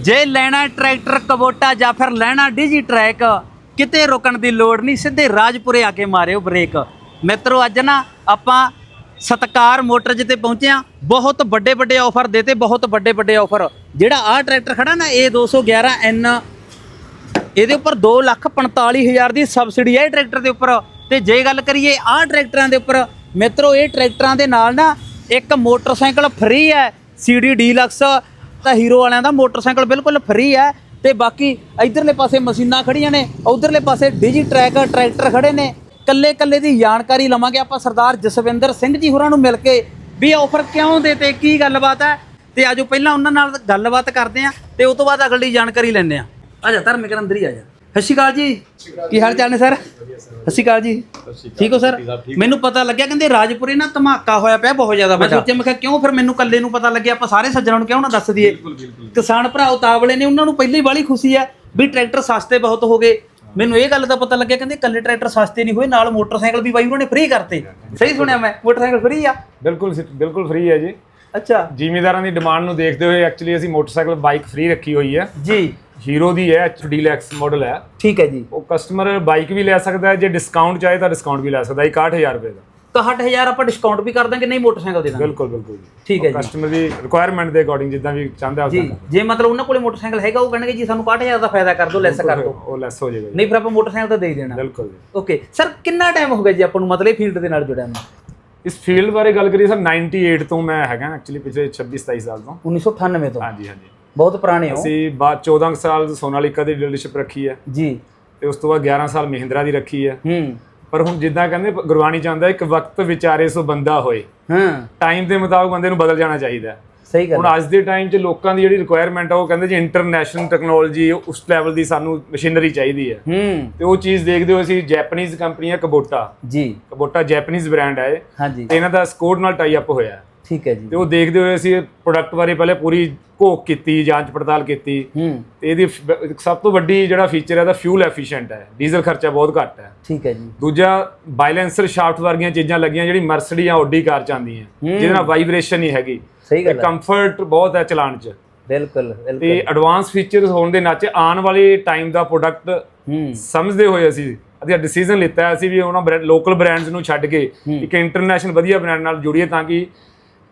ਜੇ ਲੈਣਾ tractor, Kubota ਜਾਂ ਫਿਰ ਲੈਣਾ ਡਿਜੀ ਟਰੈਕ, ਕਿਤੇ ਰੁਕਣ ਦੀ ਲੋੜ ਨਹੀਂ, ਸਿੱਧੇ ਰਾਜਪੁਰੇ ਆ ਕੇ ਮਾਰਿਓ ਬ੍ਰੇਕ। ਮਿੱਤਰੋ, ਅੱਜ ਨਾ ਆਪਾਂ ਸਤਕਾਰ ਮੋਟਰਜ ਤੇ ਪਹੁੰਚਿਆ ਬਹੁਤ ਵੱਡੇ ਵੱਡੇ ਆਫਰ ਦੇਤੇ, ਬਹੁਤ ਵੱਡੇ ਵੱਡੇ ਆਫਰ। ਜਿਹੜਾ ਆਹ ਟਰੈਕਟਰ ਖੜਾ ਨਾ, ਇਹ 211 ਐਨ, ਇਹਦੇ ਉੱਪਰ 245000 ਦੀ ਸਬਸਿਡੀ ਹੈ ਇਹ ਟਰੈਕਟਰ ਦੇ ਉੱਪਰ। ਤੇ ਜੇ ਗੱਲ ਕਰੀਏ ਆਹ ਟਰੈਕਟਰਾਂ ਦੇ ਉੱਪਰ, ਮਿੱਤਰੋ, ਇਹ ਟਰੈਕਟਰਾਂ ਦੇ ਨਾਲ ਨਾ ਇੱਕ ਮੋਟਰਸਾਈਕਲ ਫ੍ਰੀ ਹੈ। ਸੀਡੀ ਡੀਲਕਸ ਤਾਂ ਹੀਰੋ ਵਾਲਿਆਂ ਦਾ ਮੋਟਰਸਾਈਕਲ ਬਿਲਕੁਲ ਫ੍ਰੀ ਹੈ ਤੇ ਬਾਕੀ ਇਧਰਲੇ ਪਾਸੇ ਮਸ਼ੀਨਾਂ ਖੜੀਆਂ ਨੇ, ਉਧਰਲੇ ਪਾਸੇ ਡਿਜੀ ਟਰੈਕ ਟਰੈਕਟਰ ਖੜੇ ਨੇ। ਕੱਲੇ ਕੱਲੇ ਦੀ ਜਾਣਕਾਰੀ ਲਵਾਂਗੇ ਆਪਾਂ ਸਰਦਾਰ ਜਸਵਿੰਦਰ ਸਿੰਘ ਜੀ ਹੋਰਾਂ ਨੂੰ ਮਿਲ ਕੇ ਵੀ ਆਫਰ ਕਿਉਂ ਦੇ ਤੇ ਕੀ ਗੱਲਬਾਤ ਹੈ? ਤੇ ਆਜੋ ਪਹਿਲਾਂ ਉਹਨਾਂ ਨਾਲ ਗੱਲਬਾਤ ਕਰਦੇ ਆਂ ਤੇ ਉਸ ਤੋਂ ਬਾਅਦ ਅਗਲੀ ਜਾਣਕਾਰੀ ਲੈਂਦੇ ਆਂ ਆ ਜਾ ਧਰਮਿਕ ਅੰਦਰ ਹੀ ਆ ਜਾ। ਸਤਿ ਸ਼੍ਰੀ ਅਕਾਲ ਜੀ। ਕੀ ਹਾਲ ਚਾਲ ਨੇ ਸਰ? ਸਤਿ ਸ਼੍ਰੀ ਅਕਾਲ ਜੀ। ਠੀਕ ਹੋ ਸਰ? ਮੈਨੂੰ ਪਤਾ ਲੱਗਿਆ ਕਹਿੰਦੇ ਰਾਜਪੁਰੇ ਨਾ ਧਮਾਕਾ ਹੋਇਆ ਪਿਆ ਬਹੁਤ ਜ਼ਿਆਦਾ ਮੈਂ ਸੋਚਿਆ ਮੈਂ ਕਿਹਾ ਕਿਉਂ ਫਿਰ ਮੈਨੂੰ ਕੱਲੇ ਨੂੰ ਪਤਾ ਲੱਗਿਆ ਆਪਾਂ ਸਾਰੇ ਸੱਜਣਾਂ ਨੂੰ ਕਿਉਂ ਨਾ ਦੱਸ ਦਈਏ? ਕਿਸਾਨ ਭਰਾ ਉਤਾਵਲੇ ਨੇ ਉਹਨਾਂ ਨੂੰ ਪਹਿਲਾਂ ਹੀ ਬਾਲੀ ਖੁਸ਼ੀ ਹੈ ਵੀ ਟਰੈਕਟਰ ਸਸਤੇ ਬਹੁਤ ਹੋ ਗਏ। ਮੈਨੂੰ ਇਹ ਗੱਲ ਦਾ ਪਤਾ ਲੱਗਿਆ ਕਹਿੰਦੇ ਕੱਲੇ ਟਰੈਕਟਰ ਸਸਤੇ ਨਹੀਂ ਹੋਏ ਨਾਲ ਮੋਟਰਸਾਈਕਲ ਵੀ ਬਾਈ ਉਹਨਾਂ ਨੇ ਫ੍ਰੀ ਕਰਤੇ। ਸਹੀ ਸੁਣਿਆ ਮੈਂ? ਮੋਟਰਸਾਈਕਲ ਫ੍ਰੀ ਆ? ਬਿਲਕੁਲ ਬਿਲਕੁਲ ਫ੍ਰੀ ਹੈ ਜੀ। ਅੱਛਾ। ਜ਼ਿਮੀਦਾਰਾਂ ਦੀ ਡਿਮਾਂਡ ਨੂੰ ਦੇਖਦੇ ਹੋਏ ਐਕਚੁਅਲੀ ਅਸੀਂ ਮੋਟਰਸਾਈਕਲ ਬਾਈਕ ਫ੍ਰੀ ਰੱਖੀ ਹੋਈ ਹੈ। ਜੀ। ਹੀਰੋ ਦੀ ਹੈ ਐਚ ਡੀਲੈਕਸ ਮਾਡਲ ਹੈ। ਠੀਕ ਹੈ ਜੀ। ਉਹ ਕਸਟਮਰ ਬਾਈਕ ਵੀ ਲੈ ਸਕਦਾ ਹੈ ਜੇ ਡਿਸਕਾਊਂਟ ਚਾਹੇ ਤਾਂ ਡਿਸਕਾਊਂਟ ਵੀ ਲੈ ਸਕਦਾ ਹੈ 61000 ਰੁਪਏ ਦਾ। 61000 ਆਪਾਂ ਡਿਸਕਾਊਂਟ ਵੀ ਕਰ ਦਾਂਗੇ ਨਹੀਂ ਮੋਟਰਸਾਈਕਲ ਦੇ ਦਾਂਗੇ। ਬਿਲਕੁਲ ਬਿਲਕੁਲ ਜੀ। ਠੀਕ ਹੈ ਜੀ। ਕਸਟਮਰ ਦੀ ਰਿਕੁਆਇਰਮੈਂਟ ਦੇ ਅਕੋਰਡਿੰਗ ਜਿੱਦਾਂ ਵੀ ਚਾਹੁੰਦਾ ਜੀ ਉਦਾਂ ਜੇ ਮਤਲਬ ਉਹਨਾਂ ਕੋਲੇ ਮੋਟਰਸਾਈਕਲ ਹੈਗਾ ਉਹ ਕਹਿਣਗੇ ਜੀ ਸਾਨੂੰ 61000 ਦਾ ਫਾਇਦਾ ਕਰ ਦਿਓ ਲੈਸ ਕਰ ਦਿਓ। ਉਹ ਲੈਸ ਹੋ ਜਾਏਗਾ ਜੀ। ਨਹੀਂ ਫਿਰ ਆਪਾਂ ਮੋਟਰਸਾਈਕਲ ਤਾਂ ਦੇ ਹੀ ਦੇਣਾ। ਬਿਲਕੁਲ ਜੀ। ਓਕੇ ਸਰ ਕਿੰਨਾ ਟਾਈਮ ਹੋ ਗਿਆ ਜੀ ਆਪਾਂ ਨੂੰ ਮਤਲਬ ਫੀਲਡ ਦੇ ਨਾਲ ਜੁੜਿਆ ਨੂੰ? ਇਸ ਫੀਲਡ ਬਾਰੇ ਗੱਲ ਕਰੀਏ ਸਰ 98 ਤੋਂ ਮੈਂ ਹੈਗਾ ਐਕਚੁਅਲੀ ਪਿਛਲੇ 26 27 ਸਾਲ ਤੋਂ। 1998 ਤੋਂ। ਹਾਂਜੀ ਹਾਂਜੀ। ਬਹੁਤ ਪੁਰਾਣੇ ਹੋ। ਅਸੀਂ ਬਾਅਦ 14 ਕੁ ਸਾਲ ਸੋਨਾਲੀਕਾ ਦੀ ਡੀਲਰਸ਼ਿਪ ਰੱਖੀ ਹੈ। ਜੀ। ਤੇ ਉਸ ਤੋਂ ਬਾਅਦ 11 ਸਾਲ ਮਹਿੰਦਰਾ ਦੀ ਰੱਖੀ ਹੈ। ਹੂੰ। ਪਰ ਹੁਣ ਜਿੱਦਾਂ ਕਹਿੰਦੇ ਗੁਰਬਾਣੀ ਚਾਹੁੰਦਾ ਇੱਕ ਵਕਤ ਵਿਚਾਰੇ ਸੋ ਬੰਦਾ ਹੋਏ। ਹਾਂ। ਟਾਈਮ ਦੇ ਮੁਤਾਬਕ ਬੰਦੇ ਨੂੰ ਬਦਲ ਜਾਣਾ ਚਾਹੀਦਾ। ਸਹੀ ਗੱਲ ਹੁਣ ਅੱਜ ਦੇ ਟਾਈਮ 'ਚ ਲੋਕਾਂ ਦੀ ਜਿਹੜੀ ਰਿਕੁਆਇਰਮੈਂਟ ਆ ਉਹ ਕਹਿੰਦੇ ਜੀ ਇੰਟਰਨੈਸ਼ਨਲ ਟੈਕਨੋਲੋਜੀ ਉਸ ਲੈਵਲ ਦੀ ਸਾਨੂੰ ਮਸ਼ੀਨਰੀ ਚਾਹੀਦੀ ਹੈ। ਹੂੰ। ਤੇ ਉਹ ਚੀਜ਼ ਦੇਖਦੇ ਹੋ ਅਸੀਂ ਜੈਪਨੀਜ਼ ਕੰਪਨੀ ਹੈ ਕਬੋਟਾ ਜੀ। ਕਬੋਟਾ ਜੈਪਨੀਜ਼ ਬ੍ਰਾਂਡ ਹੈ ਹਾਂਜੀ। ਤੇ ਇਹਨਾਂ ਦਾ ਸਕੋਰ ਨਾਲ ਟਾਈ ਅਪ ਹੋਇਆ ਹੈ। ਠੀਕ ਹੈ ਜੀ। ਤੇ ਉਹ ਦੇਖਦੇ ਹੋਏ ਅਸੀਂ ਪ੍ਰੋਡਕਟ ਬਾਰੇ ਪਹਿਲੇ ਪੂਰੀ ਘੋਖ ਕੀਤੀ ਜਾਂਚ ਪੜਤਾਲ ਕੀਤੀ। ਹੂੰ। ਤੇ ਇਹਦੀ ਸਭ ਤੋਂ ਵੱਡੀ ਜਿਹੜਾ ਫੀਚਰ ਹੈ ਦਾ ਫਿਊਲ ਐਫੀਸ਼ੀਐਂਟ ਹੈ। ਡੀਜ਼ਲ ਖਰਚਾ ਬਹੁਤ ਘੱਟ ਹੈ। ਠੀਕ ਹੈ ਜੀ। ਦੂਜਾ ਬਾਈਲੈਂਸਰ ਸ਼ਾਫਟ ਵਰਗੀਆਂ ਚੀਜ਼ਾਂ ਲੱਗੀਆਂ ਜਿਹੜੀ ਮਰਸਡੀ ਜਾਂ ਓਡੀ ਕਾਰ ਚ ਆਉਂਦੀਆਂ। ਜਿਹਦੇ ਨਾਲ ਵਾਈਬ੍ਰੇਸ਼ਨ ਨਹੀਂ ਹੈਗੀ। ਸਹੀ ਗੱਲ ਹੈ। ਕੰਫਰਟ ਬਹੁਤ ਹੈ ਚਲਾਉਣ ਚ। ਬਿਲਕੁਲ ਬਿਲਕੁਲ। ਤੇ ਐਡਵਾਂਸ ਫੀਚਰਸ ਹੋਣ ਦੇ ਨਾਤੇ ਆਉਣ ਵਾਲੇ ਟਾਈਮ ਦਾ ਪ੍ਰੋਡਕਟ ਸਮਝਦੇ ਹੋਏ ਅਸੀਂ ਅਸੀਂ ਡਿਸੀਜਨ ਲਿੱਤਾ ਹੈ ਅਸੀਂ ਵੀ ਉਹਨਾਂ ਲੋਕਲ ਬ੍ਰਾਂਡਸ ਨੂੰ ਛੱਡ ਕੇ ਇੱਕ ਇੰਟਰਨੈਸ਼ਨਲ ਵਧੀਆ ਬ੍ਰਾਂਡ ਨਾਲ ਜੁੜੀਏ ਤਾਂ ਕਿ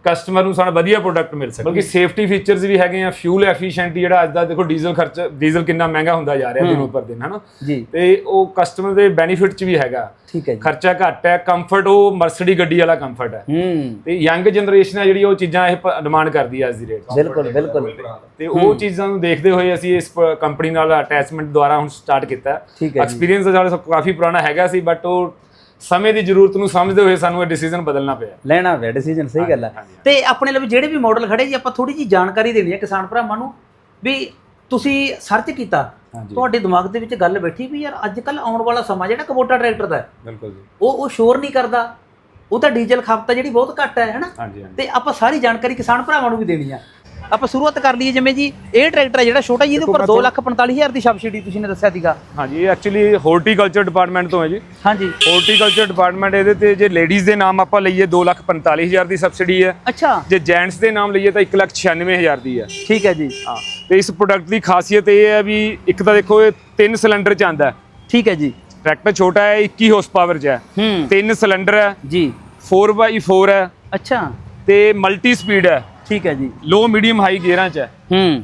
ਕਸਟਮਰ ਨੂੰ ਸਾਡਾ ਵਧੀਆ ਪ੍ਰੋਡਕਟ ਮਿਲ ਸਕੇ। ਬਲਕਿ ਸੇਫਟੀ ਫੀਚਰਸ ਵੀ ਹੈਗੇ ਆ ਫਿਊਲ ਐਫੀਸ਼ੀਐਂਟ ਜਿਹੜਾ ਅੱਜ ਦਾ ਦੇਖੋ ਡੀਜ਼ਲ ਖਰਚ ਡੀਜ਼ਲ ਕਿੰਨਾ ਮਹਿੰਗਾ ਹੁੰਦਾ ਜਾ ਰਿਹਾ ਦਿਨ ਉੱਪਰ ਦਿਨ ਹਨਾ? ਤੇ ਉਹ ਕਸਟਮਰ ਦੇ ਬੈਨੀਫਿਟ ਚ ਵੀ ਹੈਗਾ। ਠੀਕ ਹੈ ਜੀ। ਖਰਚਾ ਘੱਟ ਹੈ ਕੰਫਰਟ ਉਹ ਮਰਸਡੀ ਗੱਡੀ ਵਾਲਾ ਕੰਫਰਟ ਹੈ। ਤੇ ਯੰਗ ਜਨਰੇਸ਼ਨ ਹੈ ਜਿਹੜੀ ਉਹ ਚੀਜ਼ਾਂ ਇਹ ਡਿਮਾਂਡ ਕਰਦੀ ਹੈ ਅੱਜ ਦੀ ਰੇਟ 'ਚ। ਬਿਲਕੁਲ ਬਿਲਕੁਲ। ਤੇ ਉਹ ਚੀਜ਼ਾਂ ਨੂੰ ਦੇਖਦੇ ਹੋਏ ਅਸੀਂ ਇਸ ਕੰਪਨੀ ਨਾਲ ਅਟੈਚਮੈਂਟ ਦੁਆਰਾ ਹੁਣ ਸਟਾਰਟ ਕੀਤਾ। ਐਕਸਪੀਰੀਅੰਸ ਤਾਂ ਸਾਡਾ ਕਾਫੀ ਪੁਰਾਣਾ ਹੈਗਾ ਸੀ ਬਟ ਉਹ ਸਮੇਂ ਦੀ ਜ਼ਰੂਰਤ ਨੂੰ ਸਮਝਦੇ ਹੋਏ ਸਾਨੂੰ ਇਹ ਡਿਸੀਜਨ ਬਦਲਣਾ ਪਿਆ। ਲੈਣਾ ਪਿਆ ਡਿਸੀਜਨ ਸਹੀ ਗੱਲ ਹੈ ਤੇ ਆਪਣੇ ਲਈ ਜਿਹੜੇ ਵੀ ਮਾਡਲ ਖੜੇ ਜੀ ਆਪਾਂ ਥੋੜੀ ਜੀ ਜਾਣਕਾਰੀ ਦੇਣੀ ਹੈ ਕਿਸਾਨ ਭਰਾਵਾਂ ਨੂੰ ਵੀ ਤੁਸੀਂ ਸਰਚ ਕੀਤਾ। ਤੁਹਾਡੇ ਦਿਮਾਗ ਦੇ ਵਿੱਚ ਗੱਲ ਬੈਠੀ ਵੀ ਯਾਰ ਅੱਜ ਕੱਲ ਆਉਣ ਵਾਲਾ ਸਮਾਂ ਜਿਹੜਾ ਕਬੋਟਾ ਟਰੈਕਟਰ ਦਾ ਹੈ, ਬਿਲਕੁਲ ਜੀ। ਉਹ ਉਹ ਸ਼ੋਰ ਨਹੀਂ ਕਰਦਾ। ਉਹ ਤਾਂ ਡੀਜ਼ਲ ਖਪਤ ਜਿਹੜੀ ਬਹੁਤ ਘੱਟ ਹੈ ਹੈਨਾ? ਤੇ ਆਪਾਂ ਸਾਰੀ ਜਾਣਕਾਰੀ ਕਿਸਾਨ ਭਰਾਵਾਂ ਨੂੰ ਵੀ ਦੇਣੀ ਆ। ਆਪਾਂ ਸ਼ੁਰੂਆਤ ਕਰ ਲਈਏ ਜਿਵੇਂ ਜੀ ਇਹ ਟਰੈਕਟਰ ਹੈ ਜਿਹੜਾ ਛੋਟਾ ਜੀ ਇਹਦੇ ਉੱਪਰ 245000 ਦੀ ਸਬਸਿਡੀ ਤੁਸੀਂ ਨੇ ਦੱਸਿਆ ਸੀਗਾ। ਹਾਂਜੀ ਇਹ ਐਕਚੁਅਲੀ ਹਾਰਟੀਕਲਚਰ ਡਿਪਾਰਟਮੈਂਟ ਤੋਂ ਹੈ ਜੀ। ਹਾਂਜੀ। ਹਾਰਟੀਕਲਚਰ ਡਿਪਾਰਟਮੈਂਟ ਇਹਦੇ ਤੇ ਜੇ ਲੇਡੀਜ਼ ਦੇ ਨਾਮ ਆਪਾਂ ਲਈਏ 245000 ਦੀ ਸਬਸਿਡੀ ਹੈ। ਅੱਛਾ। ਜੇ ਜੈਂਟਸ ਦੇ ਨਾਮ ਲਈਏ ਤਾਂ 196000 ਦੀ ਹੈ। ਠੀਕ ਹੈ ਜੀ। ਹਾਂ ਤੇ ਇਸ ਪ੍ਰੋਡਕਟ ਦੀ ਖਾਸੀਅਤ ਇਹ ਹੈ ਵੀ ਇੱਕ ਤਾਂ ਦੇਖੋ ਇਹ ਤਿੰਨ ਸਿਲੰਡਰ ਚ ਆਂਦਾ ਠੀਕ ਹੈ ਜੀ। ਟਰੈਕਟਰ ਛੋਟਾ ਹੈ 21 ਹਾਰਸ ਪਾਵਰ ਚ ਹੈ। ਹੂੰ। ਤਿੰਨ ਸਿਲੰਡਰ ਹੈ। ਜੀ। 4x4 ਹੈ। ਅੱਛਾ। ਤੇ ਮਲਟੀ ਸਪੀਡ ਹੈ। ਠੀਕ ਹੈ ਜੀ। ਲੋ ਮੀਡੀਅਮ ਹਾਈ ਗੇਅਰਾਂ ਚ ਹੈ। ਹੂੰ।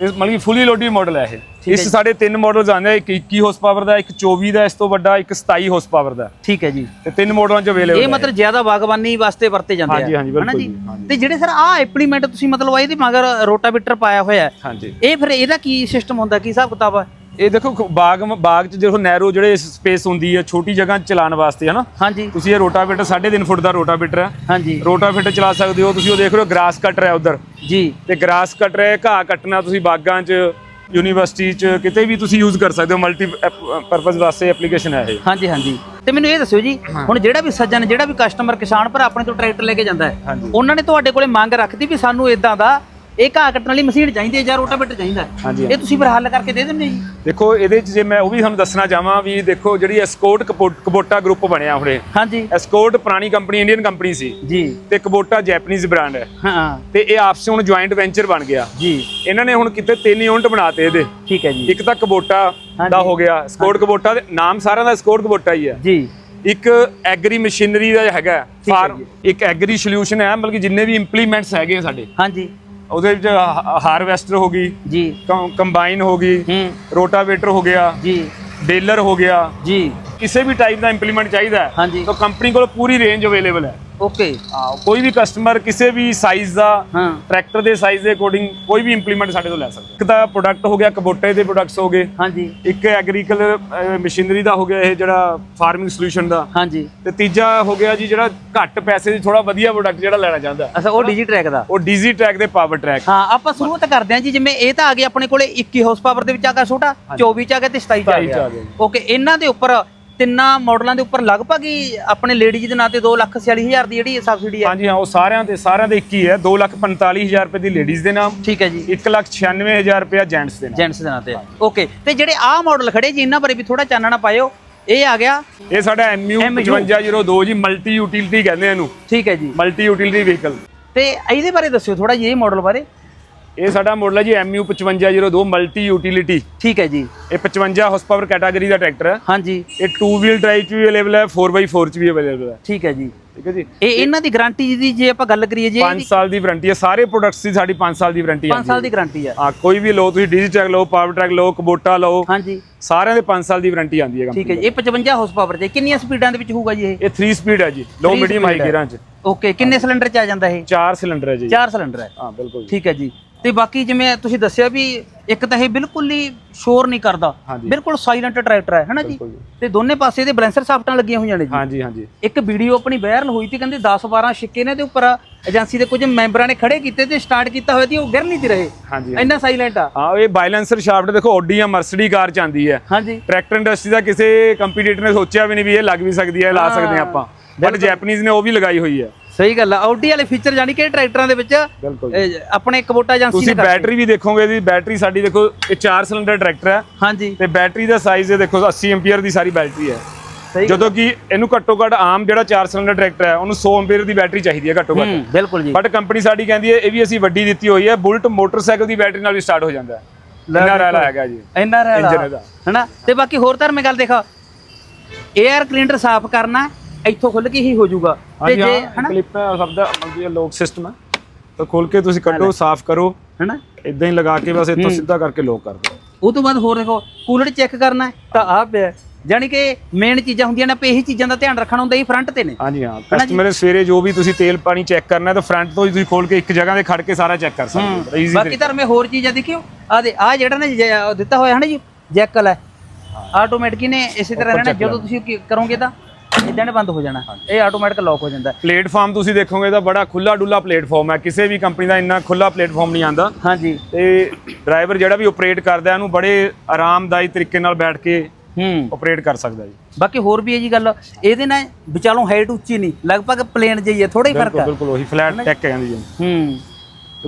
ਇਸ ਮਤਲਬ ਕਿ ਫੁੱਲੀ ਲੋਡਡ ਮਾਡਲ ਹੈ ਇਹ। ਇਸ ਸਾਡੇ ਤਿੰਨ ਮਾਡਲਸ ਆਉਂਦੇ ਆ ਇੱਕ 21 ਹਾਰਸ ਪਾਵਰ ਦਾ ਇੱਕ 24 ਦਾ ਇਸ ਤੋਂ ਵੱਡਾ ਇੱਕ 27 ਹਾਰਸ ਪਾਵਰ ਦਾ। ਠੀਕ ਹੈ ਜੀ। ਤੇ ਤਿੰਨ ਮਾਡਲਾਂ ਚ ਅਵੇਲੇਬਲ ਇਹ ਮਤਲਬ ਜ਼ਿਆਦਾ ਬਾਗਬਾਨੀ ਵਾਸਤੇ ਵਰਤੇ ਜਾਂਦੇ ਆ। ਹਾਂਜੀ, ਹਾਂਜੀ, ਬਿਲਕੁਲ। ਤੇ ਜਿਹੜੇ ਸਰ ਆਹ ਇੰਪਲੀਮੈਂਟ ਤੁਸੀਂ ਮਤਲਬ ਇਹਦੇ ਮਗਰ ਰੋਟਾਵੇਟਰ ਪਾਇਆ ਹੋਇਆ ਹੈ। ਹਾਂਜੀ। ਇਹ ਫਿਰ ਇਹਦਾ ਕੀ ਸਿਸਟਮ ਹੁੰਦਾ? ਕੀ ਹਿਸਾਬ ਕਿਤਾਬ ਹੈ ਇਹ ਦੇਖੋ ਖ- ਬਾਗ ਬਾਗ ਚ ਦੇਖੋ ਨੈਰੋ ਜਿਹੜੇ ਸਪੇਸ ਹੁੰਦੀ ਹੈ ਛੋਟੀ ਜਗ੍ਹਾ 'ਚ ਚਲਾਉਣ ਵਾਸਤੇ ਹਨਾ? ਹਾਂਜੀ। ਤੁਸੀਂ ਇਹ ਰੋਟਾਵੇਟਰ 3.5 ਫੁੱਟ ਦਾ ਰੋਟਾਵੇਟਰ ਹੈ। ਹਾਂਜੀ। ਰੋਟਾਵੇਟਰ ਚਲਾ ਸਕਦੇ ਹੋ ਤੁਸੀਂ ਉਹ ਦੇਖ ਰਹੇ ਹੋ ਗ੍ਰਾਸ ਕਟਰ ਹੈ ਉਧਰ। ਜੀ। ਤੇ ਗ੍ਰਾਸ ਕਟਰ ਹੈ ਘਾਹ ਕੱਟਣਾ ਤੁਸੀਂ ਬਾਗਾਂ 'ਚ ਯੂਨੀਵਰਸਿਟੀ 'ਚ ਕਿਤੇ ਵੀ ਤੁਸੀਂ ਯੂਜ਼ ਕਰ ਸਕਦੇ ਹੋ ਮਲਟੀ ਪਰਪਸ ਵਾਸਤੇ ਐਪਲੀਕੇਸ਼ਨ ਹੈ ਇਹ। ਹਾਂਜੀ ਹਾਂਜੀ। ਤੇ ਮੈਨੂੰ ਇਹ ਦੱਸਿਓ ਜੀ ਹੁਣ ਜਿਹੜਾ ਵੀ ਸੱਜਣ ਜਿਹੜਾ ਵੀ ਕਸਟਮਰ ਕਿਸਾਨ ਭਰਾ ਆਪਣੇ ਤੋਂ ਟਰੈਕਟਰ ਲੈ ਕੇ ਜਾਂਦਾ ਹੈ ਹਾਂਜੀ। ਉਹਨਾਂ ਨੇ ਤੁਹਾਡੇ ਕੋਲੇ ਮੰਗ ਰੱਖਦੀ ਵੀ ਸਾਨੂੰ ਇਦਾਂ ਦਾ ਇਹ ਘਾਹ ਕੱਟਣ ਵਾਲੀ ਮਸ਼ੀਨ ਚਾਹੀਦੀ ਹੈ ਜਾਂ ਰੋਟਾਵੇਟਰ ਚਾਹੀਦਾ ਹੈ? ਹਾਂਜੀ, ਇਹ ਤੁਸੀਂ ਫਿਰ ਹੱਲ ਕਰਕੇ ਦੇ ਦਿੰਦੇ ਜੀ। ਦੇਖੋ ਇਹਦੇ 'ਚ ਜੇ ਮੈਂ ਉਹ ਵੀ ਤੁਹਾਨੂੰ ਦੱਸਣਾ ਚਾਹਾਂ ਵੀ ਦੇਖੋ ਜਿਹੜੀ ਐਸਕੋਟ ਕਬੋਟਾ ਗਰੁੱਪ ਬਣਿਆ ਹੁਣੇ ਹਾਂਜੀ। ਐਸਕੋਟ ਪੁਰਾਣੀ ਕੰਪਨੀ ਇੰਡੀਅਨ ਕੰਪਨੀ ਸੀ। ਜੀ। ਤੇ ਕਬੋਟਾ ਜੈਪਨੀਜ਼ ਬ੍ਰਾਂਡ ਹੈ। ਹਾਂ। ਤੇ ਇਹ ਆਪਸ 'ਚ ਹੁਣ ਜੁਆਇੰਟ ਵੈਂਚਰ ਬਣ ਗਿਆ। ਜੀ। ਇਹਨਾਂ ਨੇ ਹੁਣ ਕਿਤੇ ਤਿੰਨ ਯੂਨਿਟ ਬਣਾਤੇ ਇਹਦੇ। ਠੀਕ ਹੈ ਜੀ। ਇੱਕ ਤਾਂ ਕਬੋਟਾ ਦਾ ਹਾਂਜੀ। ਹੋ ਗਿਆ ਸਕੋਟ ਕਬੋਟਾ ਦੇ ਨਾਮ ਸਾਰਿਆਂ ਦਾ ਸਕੋਟ ਕਬੋਟਾ ਹੀ ਹੈ। ਜੀ। ਇੱਕ ਐਗਰੀ ਮਸ਼ੀਨਰੀ ਦਾ ਹੈਗਾ ਹੈ। ਫਾਰਮ ਇੱਕ ਐਗਰੀ ਸੋਲੂਸ਼ਨ ਹੈ ਮਤਲਬ ਕਿ ਜਿੰਨੇ ਵੀ ਇੰਪਲੀਮੈਂਟਸ ਹੈਗੇ ਆ ਸਾਡੇ। ਹਾਂਜੀ। ਉਹਦੇ ਵਿੱਚ ਹਾਰਵੈਸਟਰ ਹੋ ਗਈ ਜੀ। ਕੰਬਾਈਨ ਹੋ ਗਈ ਹੂੰ। ਰੋਟਾਵੇਟਰ ਹੋ ਗਿਆ ਜੀ। ਬੇਲਰ ਹੋ ਗਿਆ। ਜੀ। ਕਿਸੇ ਵੀ ਟਾਈਪ ਦਾ ਇੰਪਲੀਮੈਂਟ ਚਾਹੀਦਾ ਹੈ ਹਾਂਜੀ। ਤਾਂ ਕੰਪਨੀ ਕੋਲ ਪੂਰੀ ਰੇਂਜ ਅਵੇਲੇਬਲ ਹੈ। ਓਕੇ ਹਾਂ, ਕੋਈ ਵੀ ਕਸਟਮਰ ਕਿਸੇ ਵੀ ਸਾਈਜ਼ ਦਾ ਹਾਂ। ਟਰੈਕਟਰ ਦੇ ਸਾਈਜ਼ ਦੇ ਅਕੋਰਡਿੰਗ ਕੋਈ ਵੀ ਇੰਪਲੀਮੈਂਟ ਸਾਡੇ ਤੋਂ ਲੈ ਸਕਦਾ। ਇੱਕ ਤਾਂ ਪ੍ਰੋਡਕਟ ਹੋ ਗਿਆ ਕਬੋਟੇ ਦੇ ਪ੍ਰੋਡਕਟਸ ਹੋ ਗਏ। ਹਾਂਜੀ। ਇੱਕ ਐਗਰੀਕਲਚਰ ਮਸ਼ੀਨਰੀ ਦਾ ਹੋ ਗਿਆ ਇਹ ਜਿਹੜਾ ਫਾਰਮਿੰਗ ਸੋਲੂਸ਼ਨ ਦਾ। ਹਾਂਜੀ। ਤੇ ਤੀਜਾ ਹੋ ਗਿਆ ਜੀ ਜਿਹੜਾ ਘੱਟ ਪੈਸੇ 'ਚ ਥੋੜਾ ਵਧੀਆ ਪ੍ਰੋਡਕਟ ਜਿਹੜਾ ਲੈਣਾ ਚਾਹੁੰਦਾ। ਅੱਛਾ ਉਹ ਡੀਜੀ ਟਰੈਕ ਦਾ? ਉਹ ਡੀਜ਼ੀ ਟਰੈਕ ਦੇ ਪਾਵਰ ਟਰੈਕ ਹਾਂ ਆਪਾਂ ਸ਼ੁਰੂਆਤ ਕਰਦੇ ਹਾਂ ਜੀ ਜਿਵੇਂ ਇਹ ਤਾਂ ਆ ਗਿਆ ਆਪਣੇ ਕੋਲੇ 21 ਹਾਰਸ ਪਾਵਰ ਦੇ ਵਿੱਚ ਆ ਗਿਆ ਛੋਟਾ 24 ਚ ਆ ਗਿਆ ਤੇ 27 ਚ ਆ 27 ਚ ਆ ਗਿਆ। ਗਿਆ ਜੀ। ਓਕੇ ਇਹਨਾਂ ਦੇ ਉੱਪਰ ਤਿੰਨਾਂ ਮਾਡਲਾਂ ਦੇ ਉੱਪਰ ਲਗਭਗ ਹੀ ਆਪਣੇ ਲੇਡੀਜ਼ ਦੇ ਨਾਂ ਤੇ 246000 ਦੀ ਜਿਹੜੀ ਸਬਸਿਡੀ ਹੈ। ਹਾਂਜੀ ਹਾਂ ਉਹ ਸਾਰਿਆਂ ਤੇ ਸਾਰਿਆਂ ਦੇ ਇੱਕ ਹੀ ਹੈ। 245000 ਰੁਪਏ ਦੀ ਲੇਡੀਜ਼ ਦੇ ਨਾਮ ਠੀਕ ਹੈ ਜੀ। 196000 ਰੁਪਏ ਜੈਂਟਸ ਦੇ ਨਾਮ। ਜੈਂਟਸ ਦੇ ਨਾਂ ਤੇ। ਓਕੇ ਤੇ ਜਿਹੜੇ ਆਹ ਮਾਡਲ ਖੜੇ ਜੀ ਇਹਨਾਂ ਬਾਰੇ ਵੀ ਥੋੜਾ ਚਾਨਣਾ ਪਾਇਓ। ਇਹ ਆ ਗਿਆ। ਇਹ ਸਾਡਾ MU MU 5502 ਜੀ ਮਲਟੀ ਯੂਟਿਲਿਟੀ ਕਹਿੰਦੇ ਇਹਨੂੰ। ਠੀਕ ਹੈ ਜੀ। ਮਲਟੀ ਯੂਟਿਲਿਟੀ ਵਹੀਕਲ ਤੇ ਇਹਦੇ ਬਾਰੇ ਦੱਸਿਓ ਥੋੜਾ ਜੀ ਇਹ ਮਾਡਲ ਬਾਰੇ। ਇਹ ਸਾਡਾ ਮਾਡਲ ਹੈ ਜੀ MU 5502 ਮਲਟੀ ਯੂਟਿਲਿਟੀ ਠੀਕ ਹੈ ਜੀ। ਇਹ 55 ਹਾਰਸ ਪਾਵਰ ਕੈਟਾਗਰੀ ਦਾ ਟਰੈਕਟਰ ਹੈ। ਹਾਂਜੀ। ਇਹ 2 ਵੀਲ ਡਰਾਈਵ 'ਚ ਵੀ ਅਵੇਲੇਬਲ ਹੈ 4x4 'ਚ ਵੀ ਅਵੇਲੇਬਲ ਹੈ। ਠੀਕ ਹੈ ਜੀ। ਠੀਕ ਹੈ ਜੀ? ਇਹ ਇਹਨਾਂ ਦੀ ਗਾਰੰਟੀ ਦੀ ਜੇ ਆਪਾਂ ਗੱਲ ਕਰੀਏ ਜੀ 5 ਸਾਲ ਦੀ ਵਾਰੰਟੀ ਹੈ। ਸਾਰੇ ਪ੍ਰੋਡਕਟਸ ਦੀ ਸਾਡੀ 5 ਸਾਲ ਦੀ ਵਾਰੰਟੀ ਹੈ 5 ਸਾਲ ਦੀ ਗਾਰੰਟੀ ਹੈ। ਹਾਂ ਕੋਈ ਵੀ ਲਓ ਤੁਸੀਂ ਡੀਜ਼ੀ ਟਰੈਕ ਲਓ ਪਾਵਰ ਟਰੈਕ ਲਓ ਕਬੋਟਾ ਲਓ ਹਾਂਜੀ। ਸਾਰਿਆਂ ਦੇ 5 ਸਾਲ ਦੀ ਵਾਰੰਟੀ ਆਉਂਦੀ ਹੈ ਠੀਕ ਹੈ ਜੀ। ਇਹ 55 ਹਾਰਸ ਪਾਵਰ ਦੇ। ਕਿੰਨੀਆਂ ਸਪੀਡਾਂ ਦੇ ਵਿੱਚ ਹੋਊਗਾ ਜੀ ਇਹ? ਇਹ 3 ਸਪੀਡ ਹੈ ਜੀ ਲੋ ਮੀਡੀਅਮ ਹਾਈ। ਗੇਅਰਾਂ 'ਚ। ਓਕੇ ਕਿੰਨੇ ਸਿਲੰਡਰ ਚ ਆ ਜਾਂਦਾ ਇਹ? 4 ਸਿਲੰਡਰ ਹੈ ਜੀ। ਚਾਰ ਸਿਲੰਡਰ ਹੈ। ਹਾਂ ਬਿਲਕੁਲ ਠੀਕ ਹੈ ਜੀ। ਤੇ ਬਾਕੀ ਜਿਵੇਂ ਤੁਸੀਂ ਦੱਸਿਆ ਵੀ ਇੱਕ ਤਾਂ ਇਹ ਬਿਲਕੁਲ ਹੀ ਸ਼ੋਰ ਨਹੀਂ ਕਰਦਾ। ਹਾਂਜੀ। ਬਿਲਕੁਲ ਸਾਇਲੈਂਟ ਟਰੈਕਟਰ ਹੈ ਹੈਨਾ ਜੀ? ਬਿਲਕੁਲ ਜੀ। ਤੇ ਦੋਨੇ ਪਾਸੇ ਇਹਦੇ ਬੈਲੈਂਸਰ ਸਾਫਟਾਂ ਲੱਗੀਆਂ ਹੋਈਆਂ ਨੇ ਜੀ। ਹਾਂਜੀ ਹਾਂਜੀ। ਇੱਕ ਵੀਡੀਓ ਆਪਣੀ ਵਾਇਰਲ ਹੋਈ ਸੀ ਕਹਿੰਦੇ 10 12 ਛਿੱਕੇ ਨੇ ਤੇ ਉੱਪਰ ਏਜੰਸੀ ਦੇ ਕੁਝ ਮੈਂਬਰਾਂ ਨੇ ਖੜੇ ਕੀਤੇ ਤੇ ਸਟਾਰਟ ਕੀਤਾ ਹੋਇਆ ਸੀ ਉਹ ਗਿਰ ਨਹੀਂ ਸੀ ਰਹੇ। ਹਾਂਜੀ ਇੰਨਾ ਸਾਇਲੈਂਟ ਆ। ਹਾਂ ਇਹ ਬਾਇਲੈਂਸਰ ਸ਼ਾਫਟ ਦੇਖੋ ਆਡੀ ਜਾਂ ਮਰਸਡੀ ਕਾਰ ਚ ਆਂਦੀ ਹੈ। ਹਾਂਜੀ। ਟਰੈਕਟਰ ਇੰਡਸਟਰੀ ਦਾ ਕਿਸੇ ਕੰਪੀਟੀਟਰ ਨੇ ਸੋਚਿਆ ਵੀ ਨਹੀਂ ਵੀ ਇਹ ਲੱਗ ਵੀ ਸਕਦੀ ਹੈ ਲਾ ਸਕਦੇ ਹਾਂ ਆਪਾਂ। ਬਟ ਜੈਪਨੀਜ਼ ਨੇ ਉਹ ਵੀ ਲਗਾਈ ਹੋਈ ਹੈ। ਸਹੀ ਗੱਲ ਆ। ਆਡੀ ਵਾਲੇ ਫੀਚਰ ਜਾਨੀ ਕਿ ਟਰੈਕਟਰਾਂ ਦੇ ਵਿੱਚ ਬਿਲਕੁਲ ਇਹ ਆਪਣੇ ਕਬੋਟਾ ਏਜੰਸੀ ਤੁਸੀਂ ਨੇ ਕਰਤੇ। ਬੈਟਰੀ ਵੀ ਦੇਖੋਗੇ ਦੀ ਬੈਟਰੀ ਸਾਡੀ ਦੇਖੋ ਇਹ 4 ਸਿਲੰਡਰ ਟਰੈਕਟਰ ਹੈ। ਹਾਂਜੀ। ਤੇ ਬੈਟਰੀ ਦਾ ਸਾਈਜ਼ ਇਹ ਦੇਖੋ 80 ਐਂਪੀਅਰ ਦੀ ਸਾਰੀ ਬੈਟਰੀ ਹੈ। ਸਹੀ ਜਦੋਂ ਕਿ ਇਹਨੂੰ ਘੱਟੋ ਘੱਟ ਆਮ ਜਿਹੜਾ 4 ਸਿਲੰਡਰ ਟਰੈਕਟਰ ਹੈ ਉਹਨੂੰ 100 ਐਂਪੀਅਰ ਦੀ ਬੈਟਰੀ ਚਾਹੀਦੀ ਹੈ ਘੱਟੋ ਘੱਟ। ਹੂੰ ਬਿਲਕੁਲ ਜੀ। ਬਟ ਕੰਪਨੀ ਸਾਡੀ ਕਹਿੰਦੀ ਹੈ ਇਹ ਵੀ ਅਸੀਂ ਵੱਡੀ ਦਿੱਤੀ ਹੋਈ ਹੈ ਬੁਲਟ ਮੋਟਰਸਾਈਕਲ ਦੀ ਬੈਟਰੀ ਨਾਲ ਵੀ ਸਟਾਰਟ ਹੋ ਜਾਂਦਾ ਹੈ। ਇੰਨਾ ਰੈਲਾ ਹੈਗਾ ਜੀ। ਇੰਨਾ ਰਹਿ ਇੰਜਨ ਇਹਦਾ। ਹਨਾ? ਤੇ ਬਾਕੀ ਹੋਰ ਧਰਮੇ ਗੱਲ ਦੇਖੋ। 에ਅਰ ਕਲੀਨਰ ਸਾਫ਼ ਕਰਨਾ ਇੱਥੋਂ ਖੁੱਲ ਕੇ ਹੀ ਹੋ ਜਾਊਗਾ। ਤੇ ਜੇ ਹਾਂ ਹਨਾ? ਕਲਿੱਪ ਹੈ ਸਭ ਦਾ ਮਲਟੀ ਲੋਕ ਸਿਸਟਮ ਹੈ। ਤਾਂ ਖੋਲ ਕੇ ਤੁਸੀਂ ਕੱਢੋ ਸਾਫ਼ ਕਰੋ ਹਨਾ? ਇਦਾਂ ਹੀ ਲਗਾ ਕੇ ਬਸ ਇੱਥੋਂ ਸਿੱਧਾ ਕਰਕੇ ਲੋਕ ਕਰ ਦਿਓ। ਉਹ ਤੋਂ ਬਾਅਦ ਹੋਰ ਦੇਖੋ ਕੂਲਰ ਚੈੱਕ ਕਰਨਾ ਹੈ ਤਾਂ ਆਹ ਪਿਆ ਜਾਨੀ ਕਿ ਮੇਨ ਚੀਜ਼ਾਂ ਹੁੰਦੀਆਂ ਨੇ ਇਹੀ ਚੀਜ਼ਾਂ ਦਾ ਧਿਆਨ ਰੱਖਣਾ ਹੁੰਦਾ ਇਹ ਫਰੰਟ ਤੇ ਨੇ। ਹਾਂਜੀ ਹਾਂ। ਕਸਟਮਰ ਸਵੇਰੇ ਜੋ ਵੀ ਤੁਸੀਂ ਤੇਲ ਪਾਣੀ ਚੈੱਕ ਕਰਨਾ ਹੈ ਤਾਂ ਫਰੰਟ ਤੋਂ ਹੀ ਤੁਸੀਂ ਖੋਲ ਕੇ ਇੱਕ ਜਗ੍ਹਾ ਤੇ ਖੜ ਕੇ ਸਾਰਾ ਚੈੱਕ ਕਰ ਸਕਦੇ ਹੋ। ਈਜ਼ੀ ਬਾਕੀ ਧਰਮੇ ਹੋਰ ਚੀਜ਼ਾਂ ਦੇਖਿਓ ਆ ਦੇ ਆ ਜਿਹੜਾ ਨਾ ਦਿੱਤਾ ਹੋਇਆ ਹੈ ਨਾ ਜੀ? ਜੈਕਲ ਹੈ। ਆਟੋਮੈਟਿਕ ਨੇ ਇਸੇ ਤਰ੍ਹਾਂ ਰਹਿਣਾ ਜਦੋਂ ਤੁਸੀਂ ਕਰੋਗੇ ਤਾਂ। ਇਦਾਂ ਨੇ ਬੰਦ ਹੋ ਜਾਣਾ। ਇਹ ਆਟੋਮੈਟਿਕ ਲੌਕ ਹੋ ਜਾਂਦਾ। ਪਲੇਟਫਾਰਮ ਤੁਸੀਂ ਦੇਖੋਗੇ ਤਾਂ ਬੜਾ ਖੁੱਲਾ ਡੁੱਲਾ ਪਲੇਟਫਾਰਮ ਹੈ। ਕਿਸੇ ਵੀ ਕੰਪਨੀ ਦਾ ਇੰਨਾ ਖੁੱਲਾ ਪਲੇਟਫਾਰਮ ਨਹੀਂ ਆਂਦਾ ਹਾਂਜੀ। ਤੇ ਡਰਾਈਵਰ ਜਿਹੜਾ ਵੀ ਆਪਰੇਟ ਕਰਦਾ ਇਹਨੂੰ ਬੜੇ ਆਰਾਮਦਾਈ ਤਰੀਕੇ ਨਾਲ ਬੈਠ ਕੇ ਹੂੰ। ਆਪਰੇਟ ਕਰ ਸਕਦਾ ਜੀ। ਬਾਕੀ ਹੋਰ ਵੀ ਹੈ ਜੀ ਗੱਲ ਇਹਦੇ ਨਾਲ ਵਿਚਾਲੋਂ ਹਾਈਟ ਉੱਚੀ ਨਹੀਂ ਲਗਭਗ ਪਲੇਨ ਜਿਹੀ ਹੈ ਥੋੜਾ ਹੀ ਫ਼ਰਕ ਬਿਲਕੁਲ ਹੈ। ਬਿਲਕੁਲ ਉਹੀ ਫਲੈਟ ਟੈਕ ਕਹਿੰਦੇ ਜੀ। ਹੂੰ।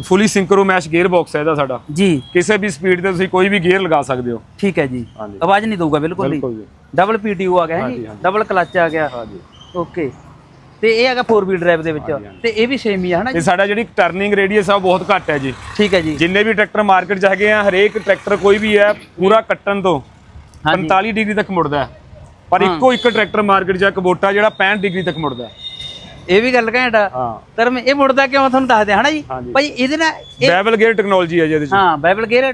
Fully synchromesh gear box ਹੈ ਇਹਦਾ ਸਾਡਾ। ਜੀ। ਕਿਸੇ ਵੀ ਸਪੀਡ ਤੇ ਤੁਸੀਂ ਕੋਈ ਵੀ ਗੇਅਰ ਲਗਾ ਸਕਦੇ ਹੋ। ਠੀਕ ਹੈ ਜੀ। ਹਾਂਜੀ। ਆਵਾਜ਼ ਨਹੀਂ ਦਊਗਾ ਬਿਲਕੁਲ ਬਿਲਕੁਲ ਜੀ। ਡਬਲ ਪੀਟੀਓ ਆ ਗਿਆ ਹੈ ਜੀ? ਹਾਂਜੀ, ਹਾਂਜੀ। ਡਬਲ ਕਲਚ ਆ ਗਿਆ। ਹਾਂਜੀ। ਓਕੇ ਤੇ ਇਹ ਹੈਗਾ 4 ਵੀਲ ਡਰਾਈਵ ਦੇ ਵਿੱਚ। ਤੇ ਇਹ ਵੀ ਸੇਮ ਹੀ ਆ ਹਨਾ ਤੇ ਜੀ ਸਾਡਾ ਜਿਹੜੀ ਟਰਨਿੰਗ ਰੇਡੀਅਸ ਆ ਉਹ ਬਹੁਤ ਘੱਟ ਹੈ ਜੀ। ਠੀਕ ਹੈ ਜੀ। ਜਿੰਨੇ ਵੀ ਟਰੈਕਟਰ ਮਾਰਕੀਟ 'ਚ ਹੈਗੇ ਆ ਹਰੇਕ ਟਰੈਕਟਰ ਕੋਈ ਵੀ ਹੈ ਪੂਰਾ ਕੱਟਣ ਤੋਂ ਹਾਂਜੀ। 45 ਡਿਗਰੀ ਤੱਕ ਮੁੜਦਾ ਹੈ। ਪਰ ਇੱਕੋ ਇੱਕ ਟਰੈਕਟਰ ਮਾਰਕੀਟ 'ਚ ਹੈ ਕਬੋਟਾ ਜਿਹੜਾ 65 ਡਿਗਰੀ ਤੱਕ ਮੁੜਦਾ ਹੈ। ਇਹ ਵੀ ਗੱਲ ਘੈਂਟ ਆ। ਹਾਂ। ਪਰ ਮੈਂ ਇਹ ਮੁੜਦਾ ਕਿਉਂ ਤੁਹਾਨੂੰ ਦੱਸਦੇ ਹਾਂ, ਹਨਾ ਜੀ? ਹਾਂਜੀ। ਭਾਈ ਇਹਦੇ ਨਾਲ ਇਹ ਬੈਬਲ ਗੇਅਰ ਟੈਕਨੋਲੋਜੀ ਹੈ ਜੀ ਇਹਦੇ 'ਚ। ਹਾਂ ਬਾਈਬਲ ਗੇਅਰ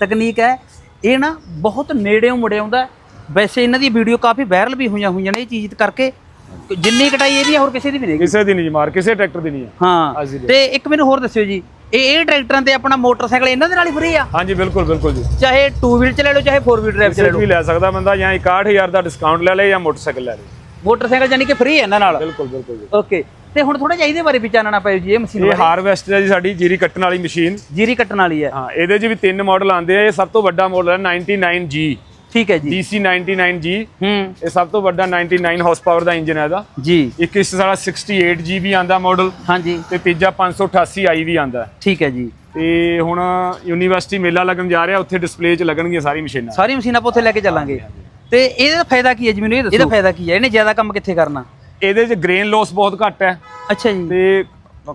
ਤਕਨੀਕ ਹੈ। ਇਹ ਨਾ ਬਹੁਤ ਨੇੜਿਓਂ ਮੁੜਿਆ ਆਉਂਦਾ। ਹੈ। ਵੈਸੇ ਇਹਨਾਂ ਦੀ ਵੀਡੀਓ ਕਾਫੀ ਵਾਇਰਲ ਵੀ ਹੋਈਆਂ ਹੋਈਆਂ ਨੇ ਇਹ ਚੀਜ਼ ਕਰਕੇ। ਜਿੰਨੀ ਕਟਾਈ ਇਹਦੀ ਹੋਰ ਕਿਸੇ ਦੀ ਵੀ ਨਹੀਂ ਹੈਗੀ। ਕਿਸੇ ਦੀ ਨਹੀਂ ਜੀ ਮਾਰ ਕਿਸੇ ਟਰੈਕਟਰ ਦੀ ਨਹੀਂ ਹੈ। ਤੇ ਇੱਕ ਮੈਨੂੰ ਹੋਰ ਦੱਸਿਓ ਜੀ। ਇਹ ਇਹ ਟਰੈਕਟਰਾਂ ਤੇ ਆਪਣਾ ਮੋਟਰਸਾਈਕਲ ਇਹਨਾਂ ਦੇ ਨਾਲ ਹੀ ਫ੍ਰੀ ਆ? ਹਾਂਜੀ ਬਿਲਕੁਲ ਬਿਲਕੁਲ ਜੀ। ਚਾਹੇ 2 ਵੀਲ ਚ ਲੈ ਲਓ ਚਾਹੇ 4 ਵੀਲ ਡਰਾਈਵ ਚ ਲੈ ਕਿਸੇ ਲਓ। ਵੀ ਲੈ ਸਕਦਾ ਬੰਦਾ ਜਾਂ 61000 ਦਾ ਡਿਸਕਾਊਂਟ ਲੈ ਲੇ ਜਾਂ ਮੋਟਰਸਾਈਕਲ ਲੈ ਲੇ ਮੋਟਰਸਾਈਕਲ ਜਾਨੀ ਕਿ ਫ੍ਰੀ ਹੈ ਇਹਨਾਂ ਨਾਲ? ਬਿਲਕੁਲ ਬਿਲਕੁਲ ਜੀ। ਓਕੇ ਤੇ ਹੁਣ ਥੋੜਾ ਜਿਹਾ ਇਹਦੇ ਬਾਰੇ ਵੀ ਚਾਨਣਾ ਪਏ ਜੀ ਇਹ ਮਸ਼ੀਨ ਇਹ ਹਾਰਵੈਸਟਰ ਹੈ ਜੀ ਸਾਡੀ ਜੀਰੀ ਕੱਟਣ ਵਾਲੀ ਮਸ਼ੀਨ ਜੀਰੀ ਕੱਟਣ ਵਾਲੀ ਹੈ। ਹਾਂ ਇਹਦੇ 'ਚ ਵੀ ਤਿੰਨ ਮਾਡਲ ਆਉਂਦੇ ਆ ਇਹ ਸਭ ਤੋਂ ਵੱਡਾ ਮਾਡਲ ਹੈ 99G ਠੀਕ ਹੈ ਜੀ। DC 99G ਹੂੰ। ਇਹ ਸਭ ਤੋਂ ਵੱਡਾ 99 ਹਾਰਸ ਪਾਵਰ ਦਾ ਇੰਜਨ ਹੈ ਇਹਦਾ। ਜੀ। ਇੱਕ ਇਸ ਸਾਡਾ 68G ਵੀ ਆਂਦਾ ਮਾਡਲ ਹਾਂਜੀ। ਤੇ ਤੀਜਾ 588i ਵੀ ਆਂਦਾ ਠੀਕ ਹੈ ਜੀ। ਤੇ ਹੁਣ ਯੂਨੀਵਰਸਿਟੀ ਮੇਲਾ ਲੱਗਣ ਜਾ ਰਿਹਾ ਉੱਥੇ ਡਿਸਪਲੇ 'ਚ ਲੱਗਣਗੀਆਂ ਸਾਰੀ ਮਸ਼ੀਨਾਂ ਸਾਰੀ ਮਸ਼ੀਨਾਂ ਆਪਾਂ ਉੱਥੇ ਲੈ ਕੇ ਚੱਲਾਂਗੇ। ਤੇ ਇਹਦਾ ਫਾਇਦਾ ਕੀ ਹੈ ਜੀ ਮੈਨੂੰ ਇਹ ਦੱਸੋ? ਇਹਦਾ ਫਾਇਦਾ ਕੀ ਹੈ? ਇਹਨੇ ਜ਼ਿਆਦਾ ਕੰਮ ਕਿੱਥੇ ਕਰਨਾ? ਇਹਦੇ 'ਚ ਗ੍ਰੇਨ ਲਾਸ ਬਹੁਤ ਘੱਟ ਹੈ। ਅੱਛਾ ਜੀ। ਤੇ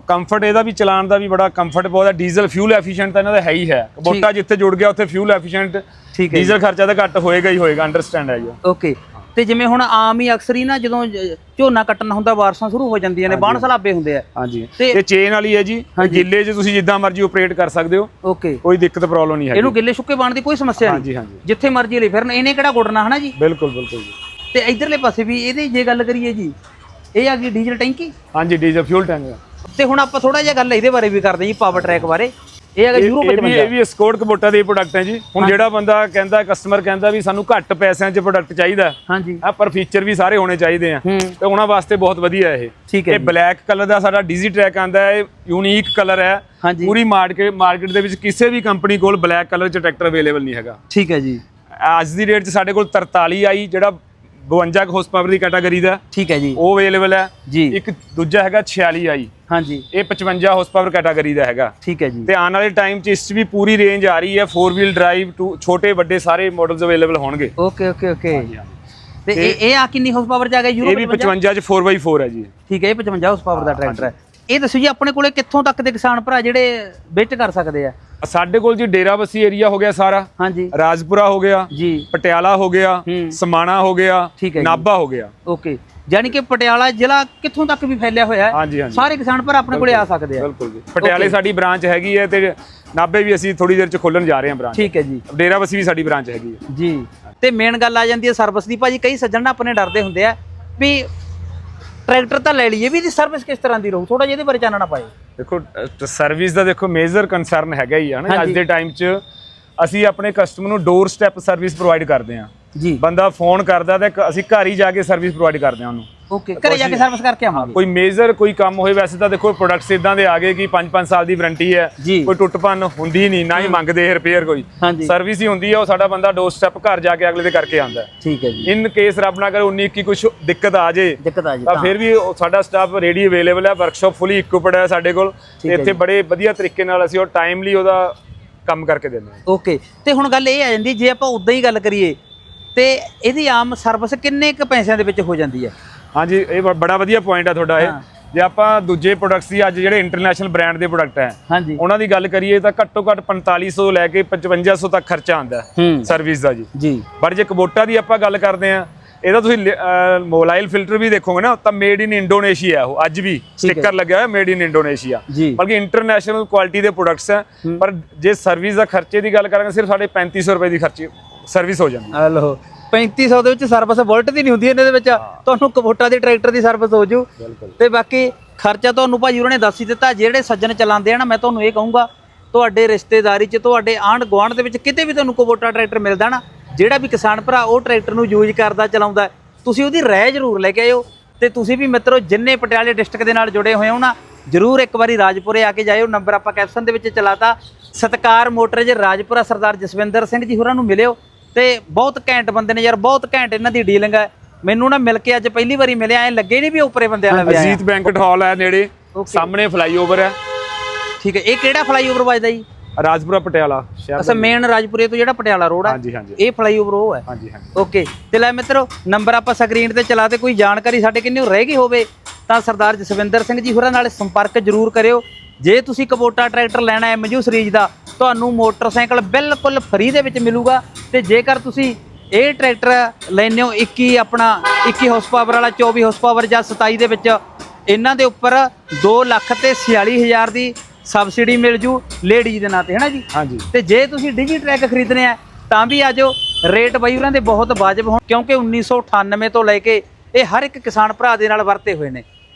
ਕੰਫਰਟ ਇਹਦਾ ਵੀ ਚਲਾਉਣ ਦਾ ਵੀ ਬੜਾ ਕੰਫਰਟ ਬਹੁਤ ਹੈ। ਡੀਜ਼ਲ ਫਿਊਲ ਐਫੀਸ਼ੀਐਂਟ ਤਾਂ ਇਹਨਾਂ ਦਾ ਹੈ ਹੀ ਹੈ। ਕਬੋਟਾ ਜਿੱਥੇ ਜੁੜ ਗਿਆ ਉੱਥੇ ਫਿਊਲ ਐਫੀਸ਼ੀਐਂਟ ਠੀਕ ਹੈ ਜੀ। ਡੀਜ਼ਲ ਖਰਚਾ ਤਾਂ ਘੱਟ ਹੋਏਗਾ ਹੀ ਹੋਏਗਾ ਅੰਡਰਸਟੈਂਡ ਹੈ ਜੀ। ਓਕੇ ਤੇ ਜਿਵੇਂ ਹੁਣ ਆਮ ਹੀ ਅਕਸਰ ਹੀ ਨਾ ਜਦੋਂ ਜ- ਝੋਨਾ ਕੱਟਣਾ ਹੁੰਦਾ ਬਾਰਸਾਂ ਸ਼ੁਰੂ ਹੋ ਜਾਂਦੀਆਂ ਨੇ ਬਾਣ ਸਲਾਬੇ ਹੁੰਦੇ ਆ। ਹਾਂਜੀ। ਤੇ- ਇਹ ਚੇਨ ਵਾਲੀ ਹੈ ਜੀ ਗਿੱਲੇ 'ਚ ਤੁਸੀਂ ਜਿੱਦਾਂ ਮਰਜ਼ੀ ਆਪਰੇਟ ਕਰ ਸਕਦੇ ਹੋ। ਓਕੇ। ਕੋਈ ਦਿੱਕਤ ਪ੍ਰੋਬਲਮ ਨਹੀਂ ਹੈਗੀ। ਇਹਨੂੰ ਗਿੱਲੇ ਸੁੱਕੇ ਬਾਣ ਦੀ ਕੋਈ ਸਮੱਸਿਆ ਨਹੀਂ। ਹਾਂਜੀ ਹਾਂਜੀ। ਜਿੱਥੇ ਮਰਜ਼ੀ ਲਈ ਫਿਰਨ ਇਹਨੇ ਕਿਹੜਾ ਗੁੱਡਣਾ ਹਨਾ ਜੀ? ਬਿਲਕੁਲ ਬਿਲਕੁਲ ਜੀ। ਤੇ ਇਧਰਲੇ ਪਾਸੇ ਵੀ ਇਹਦੀ ਜੇ ਗੱਲ ਕਰੀਏ ਜੀ ਇਹ ਆ ਗਈ ਡੀਜ਼ਲ ਟੈਂਕੀ? ਹਾਂਜੀ ਡੀਜ਼ਲ ਫਿਊਲ ਟੈਂਕ ਤੇ ਹੁਣ ਆਪਾਂ ਥੋੜਾ ਜਿਹਾ ਗੱਲ ਇਹਦੇ ਬਾਰੇ ਵੀ ਕਰਦੇ ਜੀ ਪਾਵਰ ਟਰੈਕ ਬਾਰੇ। ਇਹ ਹੈਗਾ ਯੂਰੋ ਇਹ ਵੀ ਇਹ ਵੀ ਸਕੋਰਟ ਕਬੋਟਾ ਦੇ ਪ੍ਰੋਡਕਟ ਹੈ ਜੀ। ਹੁਣ ਜਿਹੜਾ ਬੰਦਾ ਕਹਿੰਦਾ ਕਸਟਮਰ ਕਹਿੰਦਾ ਵੀ ਸਾਨੂੰ ਘੱਟ ਪੈਸਿਆਂ 'ਚ ਪ੍ਰੋਡਕਟ ਚਾਹੀਦਾ ਹਾਂਜੀ। ਆ ਪਰ ਫੀਚਰ ਵੀ ਸਾਰੇ ਹੋਣੇ ਚਾਹੀਦੇ ਆ। ਤੇ ਉਹਨਾਂ ਵਾਸਤੇ ਬਹੁਤ ਵਧੀਆ ਇਹ। ਠੀਕ ਹੈ ਇਹ ਬਲੈਕ ਕਲਰ ਦਾ ਸਾਡਾ ਡੀਜ਼ੀ ਟਰੈਕ ਆਂਦਾ ਹੈ ਯੂਨੀਕ ਕਲਰ ਹੈ। ਪੂਰੀ ਮਾਰਕੀਟ ਮਾਰਕੀਟ ਦੇ ਵਿੱਚ ਕਿਸੇ ਵੀ ਕੰਪਨੀ ਕੋਲ ਬਲੈਕ ਕਲਰ 'ਚ ਟਰੈਕਟਰ ਅਵੇਲੇਬਲ ਨਹੀਂ ਹੈਗਾ। ਠੀਕ ਹੈ ਜੀ। ਅੱਜ ਦੀ ਡੇਟ 'ਚ ਸਾਡੇ ਕੋਲ 43 ਆਈ ਜਿਹੜਾ 52 ਹਾਰਸ ਪਾਵਰ ਦੀ ਕੈਟਾਗਰੀ ਦਾ। ਠੀਕ ਹੈ ਜੀ। ਉਹ ਅਵੇਲੇਬਲ ਹੈ। ਜੀ। ਇੱਕ ਦੂਜਾ ਹੈਗਾ 46 ਆਈ। ਹਾਂਜੀ। ਇਹ 55 ਹਾਰਸ ਪਾਵਰ ਕੈਟਾਗਰੀ ਦਾ ਹੈਗਾ। ਠੀਕ ਹੈ ਜੀ। ਤੇ ਆਉਣ ਵਾਲੇ ਟਾਈਮ 'ਚ ਇਸ 'ਚ ਵੀ ਪੂਰੀ ਰੇਂਜ ਆ ਰਹੀ ਹੈ। 4 ਵੀਲ ਡਰਾਈਵ ਟੂ ਛੋਟੇ ਵੱਡੇ ਸਾਰੇ ਮਾਡਲਸ ਅਵੇਲੇਬਲ ਹੋਣਗੇ। ਓਕੇ ਓਕੇ ਓਕੇ ਤੇ ਇਹ ਇਹ ਆ ਕਿੰਨੀ ਹਾਰਸ ਪਾਵਰ ਚ ਆ ਗਿਆ ਯੂਰੋ ਇਹ ਵੀ 55 'ਚ 4x4 ਹੈ ਜੀ। ਠੀਕ ਹੈ ਇਹ 55 ਹਾਰਸ ਪਾਵਰ ਦਾ ਟਰੈਕਟਰ ਹੈ। ਇਹ ਦੱਸੋ ਜੀ ਆਪਣੇ ਕੋਲੇ ਕਿੱਥੋਂ ਤੱਕ ਦੇ ਕਿਸਾਨ ਭਰਾ ਜਿਹੜੇ ਵਿਜ਼ਿਟ ਕਰ ਸਕਦੇ ਆ? ਸਾਡੇ ਕੋਲ ਜੀ ਡੇਰਾਬੱਸੀ ਏਰੀਆ ਹੋ ਗਿਆ ਸਾਰਾ। ਹਾਂਜੀ। ਰਾਜਪੁਰਾ ਹੋ ਗਿਆ ਜੀ। ਪਟਿਆਲਾ ਹੋ ਗਿਆ। ਸਮਾਣਾ ਹੋ ਗਿਆ। ਨਾਭਾ ਹੋ ਗਿਆ। ਓਕੇ ਯਾਨੀ ਕਿ ਪਟਿਆਲਾ ਜ਼ਿਲ੍ਹਾ ਕਿੱਥੋਂ ਤੱਕ ਵੀ ਫੈਲਿਆ ਹੋਇਆ ਹੈ। ਹਾਂਜੀ ਹਾਂਜੀ। ਸਾਰੇ ਕਿਸਾਨ ਭਰਾ ਆਪਣੇ ਕੋਲੇ ਆ ਸਕਦੇ ਆ। ਬਿਲਕੁਲ ਜੀ। ਪਟਿਆਲੇ ਸਾਡੀ ਬ੍ਰਾਂਚ ਹੈਗੀ ਹੈ ਤੇ ਨਾਭੇ ਵੀ ਅਸੀਂ ਥੋੜੀ ਦੇਰ 'ਚ ਖੋਲਣ ਜਾ ਰਹੇ ਹਾਂ ਬ੍ਰਾਂਚ। ਠੀਕ ਹੈ ਜੀ। ਡੇਰਾਬੱਸੀ ਵੀ ਸਾਡੀ ਬ੍ਰਾਂਚ ਹੈਗੀ ਹੈ। ਜੀ। ਤੇ ਮੇਨ ਗੱਲ ਆ ਜਾਂਦੀ ਹੈ ਸਰਵਿਸ ਦੀ। ਭਾਜੀ ਕਈ ਸੱਜਣ ਨਾ ਆਪਣੇ ਡਰਦੇ ਹੁੰਦੇ ਆ ਵੀ ਟਰੈਕਟਰ ਤਾਂ ਲੈ ਲਈਏ ਵੀ ਇਹਦੀ ਸਰਵਿਸ ਕਿਸ ਤਰ੍ਹਾਂ ਦੀ ਰਹੂ? ਥੋੜਾ ਜਿਹਾ ਇਹਦੇ ਬਾਰੇ ਚਾਨਣਾ ਪਾਏ। ਦੇਖੋ ਸਰਵਿਸ ਦਾ ਦੇਖੋ ਮੇਜਰ ਕੰਸਰਨ ਹੈਗਾ ਹੀ ਆ ਨਾ। ਅੱਜ ਹਾਂਜੀ। ਦੇ ਟਾਈਮ 'ਚ ਅਸੀਂ ਆਪਣੇ ਕਸਟਮਰ ਨੂੰ ਡੋਰ ਸਟੈਪ ਸਰਵਿਸ ਪ੍ਰੋਵਾਈਡ ਕਰਦੇ ਹਾਂ। ਜੀ। ਬੰਦਾ ਫੋਨ ਕਰਦਾ ਤੇ ਅਸੀਂ ਘਰ ਹੀ ਜਾ ਕੇ ਸਰਵਿਸ ਪ੍ਰੋਵਾਈਡ ਕਰਦੇ ਹਾਂ ਉਹਨੂੰ। ਓਕੇ ਘਰੇ ਜਾ ਕੇ ਸਰਵਿਸ ਕਰਕੇ ਆਵਾਂਗੇ। ਕੋਈ ਮੇਜਰ ਕੋਈ ਕੰਮ ਹੋਏ ਵੈਸੇ ਤਾਂ ਦੇਖੋ ਪ੍ਰੋਡਕਟਸ ਇਦਾਂ ਦੇ ਆ ਗਏ ਕਿ 5-5 ਸਾਲ ਦੀ ਵਾਰੰਟੀ ਹੈ। ਕੋਈ ਟੁੱਟ ਭੰਨ ਹੁੰਦੀ ਨਹੀਂ ਨਾ ਹੀ ਮੰਗਦੇ ਰਿਪੇਅਰ ਕੋਈ। ਸਰਵਿਸ ਹੀ ਹੁੰਦੀ ਹੈ ਉਹ ਸਾਡਾ ਬੰਦਾ ਡੋਰ ਸਟੈਪ ਘਰ ਜਾ ਕੇ ਅਗਲੇ ਦੇ ਕਰਕੇ ਆਂਦਾ ਠੀਕ ਹੈ ਜੀ। ਇਨ ਕੇਸ ਰੱਬ ਨਾ ਕਰੇ 19 ਕੀ ਕੁਝ ਦਿੱਕਤ ਆ ਜੇ ਦਿੱਕਤ ਆ ਜੀ ਤਾਂ ਫਿਰ ਵੀ ਸਾਡਾ ਸਟਾਫ ਰੈਡੀ ਅਵੇਲੇਬਲ ਹੈ ਵਰਕਸ਼ਾਪ ਫੁੱਲੀ ਇਕਵਿਪਡ ਹੈ ਸਾਡੇ ਕੋਲ। ਇੱਥੇ ਬੜੇ ਵਧੀਆ ਤਰੀਕੇ ਨਾਲ ਅਸੀਂ ਉਹ ਟਾਈਮਲੀ ਉਹਦਾ ਕੰਮ ਕਰਕੇ ਦਿੰਦੇ ਹਾਂ। ਓਕੇ ਤੇ ਹੁਣ ਗੱਲ ਇਹ ਆ ਜਾਂਦੀ ਜੇ ਆਪਾਂ ਉਦਾਂ ਹੀ ਗੱਲ ਕਰੀਏ ਤੇ ਇਹਦੀ ਆਮ ਸਰਵਿਸ ਕਿੰਨੇ ਕ ਪੈਸਿਆਂ ਦੇ ਵਿੱਚ ਹੋ ਜਾਂਦੀ ਹੈ? ਹਾਂਜੀ ਇਹ ਬੜਾ ਵਧੀਆ ਪੁਆਇੰਟ ਹੈ ਤੁਹਾਡਾ। ਇਹ। ਜੇ ਆਪਾਂ ਦੂਜੇ ਪ੍ਰੋਡਕਟਸ ਦੀ ਅੱਜ ਜਿਹੜੇ ਇੰਟਰਨੈਸ਼ਨਲ ਬ੍ਰਾਂਡ ਦੇ ਪ੍ਰੋਡਕਟ ਹੈ ਉਹਨਾਂ ਦੀ ਗੱਲ ਕਰੀਏ ਤਾਂ ਘੱਟੋ ਘੱਟ 4500 ਤੋਂ ਲੈ ਕੇ 5500 ਤੱਕ ਖਰਚਾ ਹੂੰ ਸਰਵਿਸ ਦਾ ਜੀ। ਜੀ। ਪਰ ਜੇ ਕਬੋਟਾ ਦੀ ਆਪਾਂ ਗੱਲ ਕਰਦੇ ਆ ਇਹਦਾ ਤੁਸੀਂ ਮੋਬਾਈਲ ਫਿਲਟਰ ਵੀ ਦੇਖੋਗੇ ਨਾ ਤਾਂ ਮੇਡ ਇਨ ਇੰਡੋਨੇਸ਼ੀਆ ਉਹ ਅੱਜ ਵੀ ਸਟicker ਲੱਗਿਆ ਹੋਇਆ ਮੇਡ ਇਨ ਇੰਡੋਨੇਸ਼ੀਆ ਬਲਕਿ ਇੰਟਰਨੈਸ਼ਨਲ ਕੁਆਲਿਟੀ ਦੇ ਪ੍ਰੋਡਕਟਸ ਹੈ ਪਰ ਜੇ ਸਰਵਿਸ ਦਾ ਖਰਚੇ ਦੀ ਗੱਲ ਕਰਾਂਗੇ ਸਿਰਫ ਸਾਡੇ 3500 ਰੁਪਏ ਦੀ ਖਰਚੇ ਸਰਵਿਸ ਹੋ ਜਾਂਦੀ ਹੈ। ਹਲੋ 3500 ਦੇ ਵਿੱਚ ਸਰਵਿਸ ਵੋਲਟ ਦੀ ਨਹੀਂ ਹੁੰਦੀ ਇਹਦੇ ਵਿੱਚ। ਤੁਹਾਨੂੰ ਕਬੋਟਾ ਦੇ ਟਰੈਕਟਰ ਦੀ ਸਰਵਿਸ ਹੋ ਜੂ। ਤੇ ਬਾਕੀ ਖਰਚਾ ਤੁਹਾਨੂੰ ਭਾਜੀ ਉਹਨਾਂ ਨੇ ਦੱਸ ਹੀ ਦਿੱਤਾ ਜਿਹੜੇ ਸੱਜਣ ਚਲਾਉਂਦੇ ਆ ਨਾ ਮੈਂ ਤੁਹਾਨੂੰ ਇਹ ਕਹੂੰਗਾ ਤੁਹਾਡੇ ਰਿਸ਼ਤੇਦਾਰੀ 'ਚ ਤੁਹਾਡੇ ਆਂਢ ਗੁਆਂਢ ਦੇ ਵਿੱਚ ਕਿਤੇ ਵੀ ਤੁਹਾਨੂੰ ਕਬੋਟਾ ਟਰੈਕਟਰ ਮਿਲਦਾ ਨਾ ਜਿਹੜਾ ਵੀ ਕਿਸਾਨ ਭਰਾ ਉਹ ਟਰੈਕਟਰ ਨੂੰ ਯੂਜ਼ ਕਰਦਾ ਚਲਾਉਂਦਾ ਤੁਸੀਂ ਉਹਦੀ ਰਾਏ ਜ਼ਰੂਰ ਲੈ ਕੇ ਆਇਓ। ਤੇ ਤੁਸੀਂ ਵੀ ਮਿੱਤਰੋ ਜਿੰਨੇ ਪਟਿਆਲੇ ਡਿਸਟ੍ਰਿਕਟ ਦੇ ਨਾਲ ਜੁੜੇ ਹੋਏ ਹੋ ਨਾ ਜਰੂਰ ਇੱਕ ਵਾਰੀ ਰਾਜਪੁਰੇ ਆ ਕੇ ਜਾਇਓ। ਨੰਬਰ ਆਪਾਂ ਕੈਪਸ਼ਨ ਦੇ ਵਿੱਚ ਚਲਾਤਾ। ਸਤਕਾਰ ਮੋਟਰਜ ਰਾਜਪੁਰਾ ਸਰਦਾਰ ਜਸਵਿੰਦਰ ਸਿੰਘ ਜੀ ਹੋਰਾਂ ਨੂੰ ਮਿਲਿਓ। ਤੇ ਬਹੁਤ ਘੈਂਟ ਬੰਦੇ ਨੇ ਯਾਰ ਬਹੁਤ ਘੈਂਟ ਇਹਨਾਂ ਦੀ ਡੀਲਿੰਗ ਹੈ। ਮੈਨੂੰ ਨਾ ਮਿਲ ਕੇ ਅੱਜ ਪਹਿਲੀ ਵਾਰੀ ਮਿਲਿਆ ਐ ਲੱਗੇ ਨਹੀਂ ਵੀ ਉੱਪਰੇ ਬੰਦਿਆਂ ਨਾਲ ਵਿਆਹ ਅਜੀਤ ਬੈਂਕਟ ਹਾਲ ਹੈ ਨੇੜੇ. ਸਾਹਮਣੇ ਫਲਾਈਓਵਰ ਹੈ। ਠੀਕ ਹੈ ਇਹ ਕਿਹੜਾ ਫਲਾਈਓਵਰ ਵੱਜਦਾ ਜੀ? ਰਾਜਪੁਰਾ ਪਟਿਆਲਾ ਸ਼ਹਿਰ ਅਸਾਂ ਮੇਨ ਰਾਜਪੁਰੇ ਤੋਂ ਜਿਹੜਾ ਪਟਿਆਲਾ ਰੋਡ ਹਾਂਜੀ ਇਹ ਫਲਾਈਓਵਰ ਉਹ ਹੈ। ਹਾਂਜੀ ਹਾਂਜੀ। ਓਕੇ ਤੇ ਲੈ ਮਿੱਤਰੋ ਨੰਬਰ ਆਪਾਂ ਸਕਰੀਨ ਤੇ ਚਲਾ ਤੇ ਕੋਈ ਜਾਣਕਾਰੀ ਸਾਡੇ ਕਿੰਨੇ ਰਹਿ ਗਈ ਹੋਵੇ ਤਾਂ ਸਰਦਾਰ ਜਸਵਿੰਦਰ ਸਿੰਘ ਜੀ ਹੋਰਾਂ ਨਾਲ ਸੰਪਰਕ ਜ਼ਰੂਰ ਕਰਿਓ। ਜੇ ਤੁਸੀਂ ਕਬੋਟਾ ਟਰੈਕਟਰ ਲੈਣਾ ਹੈ ਮਜੂ ਸੀਰੀਜ਼ ਦਾ ਤੁਹਾਨੂੰ ਮੋਟਰਸਾਈਕਲ ਬਿਲਕੁਲ ਫ੍ਰੀ ਦੇ ਵਿੱਚ ਮਿਲੂਗਾ ਤੇ ਜੇਕਰ ਤੁਸੀਂ ਇਹ ਟਰੈਕਟਰ ਲੈਨੇ ਹੋ 21 ਆਪਣਾ 21 ਹਾਰਸ ਪਾਵਰ ਵਾਲਾ 24 ਹਾਰਸ ਪਾਵਰ ਜਾਂ 27 ਦੇ ਵਿੱਚ ਇਹਨਾਂ ਦੇ ਉੱਪਰ 2 ਲੱਖ ਤੇ 46000 ਦੀ ਸਬਸਿਡੀ ਮਿਲ ਜੂ ਲੇਡੀਜ਼ ਦੇ ਨਾਂ ਤੇ ਹੈ ਨਾ ਜੀ? ਹਾਂਜੀ। ਤੇ ਜੇ ਤੁਸੀਂ ਡਿਜੀ ਟਰੈਕ ਖਰੀਦਣੇ ਆ ਤਾਂ ਵੀ ਆਜੋ ਰੇਟ ਬਾਈ ਉਹਨਾਂ ਦੇ ਬਹੁਤ ਵਾਜਬ ਹੋਣ ਕਿਉਂਕਿ 1998 ਤੋਂ ਲੈ ਕੇ ਇਹ ਹਰ ਇੱਕ ਕਿਸਾਨ ਭਰਾ ਦੇ ਨਾਲ ਵਰਤੇ ਹੋਏ ਨੇ।